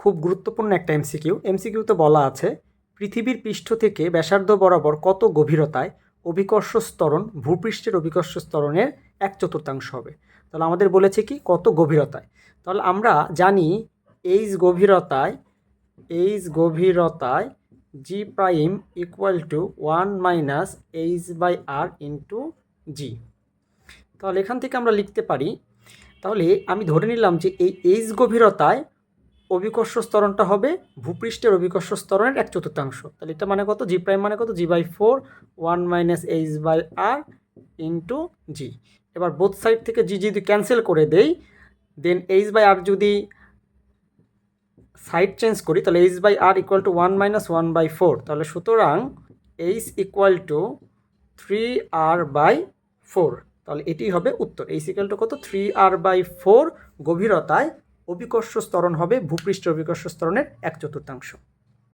খুব গুরুত্বপূর্ণ একটা এমসিকিউ। এমসিকিউতে বলা আছে, পৃথিবীর পৃষ্ঠ থেকে ব্যাসার্ধ বরাবর কত গভীরতায় অভিকর্ষ স্তরণ, ভূপৃষ্ঠের অভিকর্ষ স্তরণের এক চতুর্থাংশ হবে? তাহলে আমাদের বলেছে কি? কত গভীরতায়? তাহলে আমরা জানি এইচ গভীরতায় H গভীরতায় G prime equal to one minus H by R into G তাহলে এখান থেকে আমরা লিখতে পারি, তাহলে আমি ধরে নিলাম যে এই এইচ গভীরতায় অভিকর্ষ স্তরণটা হবে ভূপৃষ্ঠের অভিকর্ষ স্তরণের এক চতুর্থাংশ। তাহলে এটা মানে কত? জি প্রাইম মানে কত? G by four one minus H by R into G এবার বোথ সাইড থেকে জি যদি ক্যান্সেল করে দেই দেন এইচ বাই আর যদি সাইড চেঞ্জ করি, তাহলে H by R equal to one minus one by four তাহলে সুতরাং H equal to three R by four তাহলে এটি হবে উত্তর। এইচ ইকুয়াল টু কত? থ্রি আর বাই ফোর গভীরতায় অভিকর্ষ স্তরণ হবে ভূপৃষ্ঠ অভিকর্ষ স্তরণের এক চতুর্থাংশ।